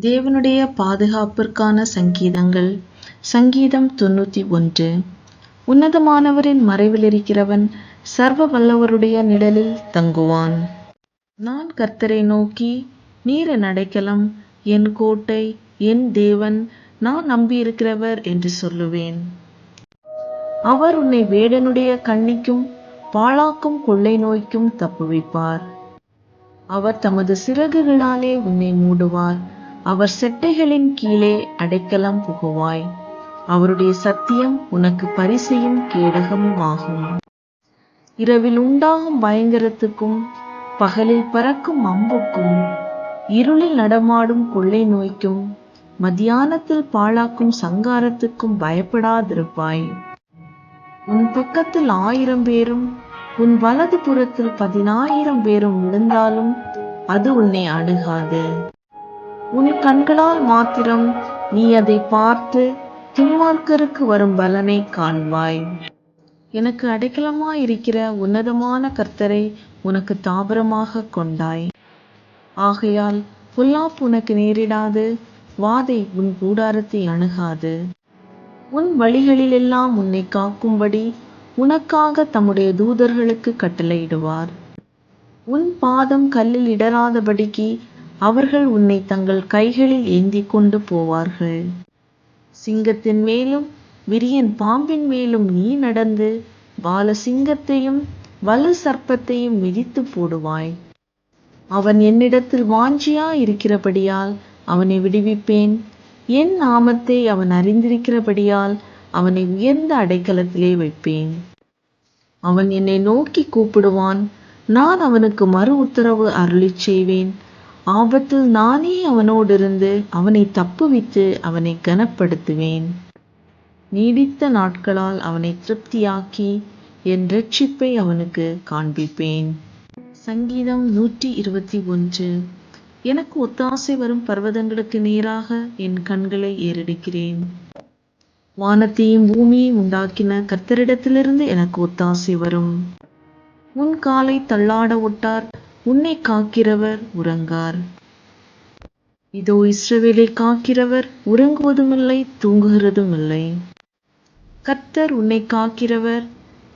தேவனுடைய பாதுகாப்பிற்கான சங்கீதங்கள். சங்கீதம் தொண்ணூத்தி ஒன்று. உன்னதமானவரின் மறைவில் இருக்கிறவன் சர்வ வல்லவருடைய நிழலில் தங்குவான். நான் கர்த்தரை நோக்கி நீர நடைக்கலம் அடைக்கலம் என் கோட்டை என் தேவன் நான் நம்பியிருக்கிறவர் என்று சொல்லுவேன். அவர் உன்னை வேடனுடைய கண்ணிக்கும் பாழாக்கும் கொள்ளை நோய்க்கும் தப்புவிப்பார். அவர் தமது சிறகுகளாலே உன்னை மூடுவார். அவர் செட்டைகளின் கீழே அடைக்கலம் புகுவாய். அவருடைய சத்தியம் உனக்கு பரிசையும் கேடகமும் ஆகும் இரவில் உண்டாகும் பயங்கரத்துக்கும் பகலில் பறக்கும் அம்புக்கும் இருளில் நடமாடும் கொள்ளை நோய்க்கும் மத்தியானத்தில் பாழாக்கும் சங்காரத்துக்கும் பயப்படாதிருப்பாய். உன் பக்கத்தில் ஆயிரம் பேரும் உன் வலது புறத்தில் பதினாயிரம் பேரும் விழுந்தாலும் அது உன்னை அணுகாது உன் கண்களால் மாத்திரம் நீ அதை பார்த்து துன்மார்க்கருக்கு வரும் பலனை காண்பாய். எனக்கு அடைக்கலமாயிருக்கிற உன்னதமான கர்த்தரை உனக்கு தாபரமாக கொண்டாய். ஆகையால் பொல்லாப்பு உனக்கு நேரிடாது வாதை உன் கூடாரத்தை அணுகாது. உன் வழிகளிலெல்லாம் உன்னை காக்கும்படி உனக்காக தம்முடைய தூதர்களுக்கு கட்டளையிடுவார். உன் பாதம் கல்லில் இடராதபடிக்கு அவர்கள் உன்னை தங்கள் கைகளில் ஏந்தி கொண்டு போவார்கள். சிங்கத்தின் மேலும் விரியன் பாம்பின் மேலும் நீ நடந்து பால சிங்கத்தையும் வலு சர்ப்பத்தையும் மிதித்து போடுவாய். அவன் என்னிடத்தில் வாஞ்சியா இருக்கிறபடியால் அவனை விடுவிப்பேன். என் நாமத்தை அவன் அறிந்திருக்கிறபடியால் அவனை உயர்ந்த அடைக்கலத்திலே வைப்பேன். அவன் என்னை நோக்கி கூப்பிடுவான். நான் அவனுக்கு மறு உத்தரவு அருளிச் செய்வேன். ஆபத்தில் நானே அவனோடிருந்து அவனை தப்புவித்து அவனை கனப்படுத்துவேன். நீடித்த நாட்களால் அவனை திருப்தியாக்கி என் ரட்சிப்பை அவனுக்கு காண்பிப்பேன். சங்கீதம் நூற்றி இருபத்தி ஒன்று. எனக்கு ஒத்தாசை வரும் பர்வதங்களுக்கு நேராக என் கண்களை ஏறெடுக்கிறேன். வானத்தையும் பூமியையும் உண்டாக்கின கர்த்தரிடத்திலிருந்து எனக்கு ஒத்தாசை வரும். முன் காலை தள்ளாட ஒட்டார் உன்னை காக்கிறவர் உறங்கார். இதோ இஸ்ரவேலை காக்கிறவர் உறங்குவதுமில்லை தூங்குகிறதுமில்லை. கர்த்தர் உன்னை காக்கிறவர்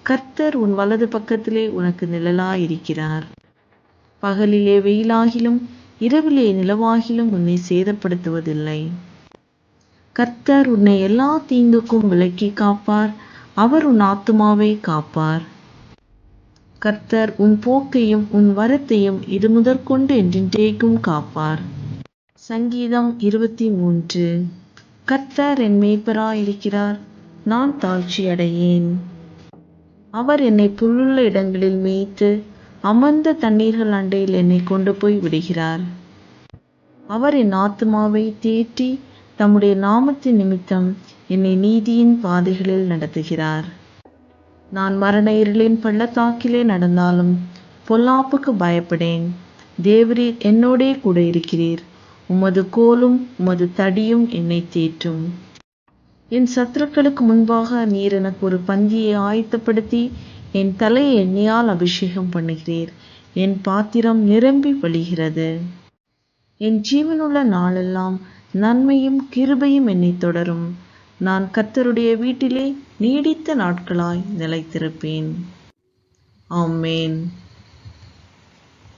கர்த்தர் உன் வலது பக்கத்திலே உனக்கு நிழலாயிருக்கிறார். பகலிலே வெயிலாகிலும் இரவிலே நிலவாகிலும் உன்னை சேதப்படுத்துவதில்லை. கர்த்தர் உன்னை எல்லா தீங்குக்கும் விலக்கி காப்பார் அவர் உன் ஆத்துமாவை காப்பார். கர்த்தர் உன் போக்கையும் உன் வரத்தையும் இது முதற்கொண்டு என்றென்றைக்கும் காப்பார். சங்கீதம் இருபத்தி மூன்று. கர்த்தர் என் மேய்ப்பராயிருக்கிறார் நான் தாழ்ச்சி அடையேன் அவர் என்னை புல்லுள்ள இடங்களில் மேய்த்து அமர்ந்த தண்ணீர்கள் அண்டையில் என்னை கொண்டு போய் விடுகிறார். அவர் என் ஆத்மாவை தேற்றி தம்முடைய நாமத்தின் நிமித்தம் என்னை நீதியின் பாதைகளில் நடத்துகிறார். நான் மரண இருளின் பள்ளத்தாக்கிலே நடந்தாலும் பொல்லாப்புக்கு பயப்படேன். தேவரீர் என்னோடே கூட இருக்கிறீர். உமது கோலும் உமது தடியும் என்னை தேற்றும். என் சத்துருக்களுக்கு முன்பாக நீர் எனக்கு ஒரு பந்தியை ஆயத்தப்படுத்தி என் தலையை எண்ணெயால் அபிஷேகம் பண்ணுகிறீர். என் பாத்திரம் நிரம்பி வழிகிறது. என் ஜீவனுள்ள நாளெல்லாம் நன்மையும் கிருபையும் என்னை தொடரும். நான் கர்த்தருடைய வீட்டிலே நீடித்த நாட்களாய் நிலைத்திருப்பேன். ஆமேன்.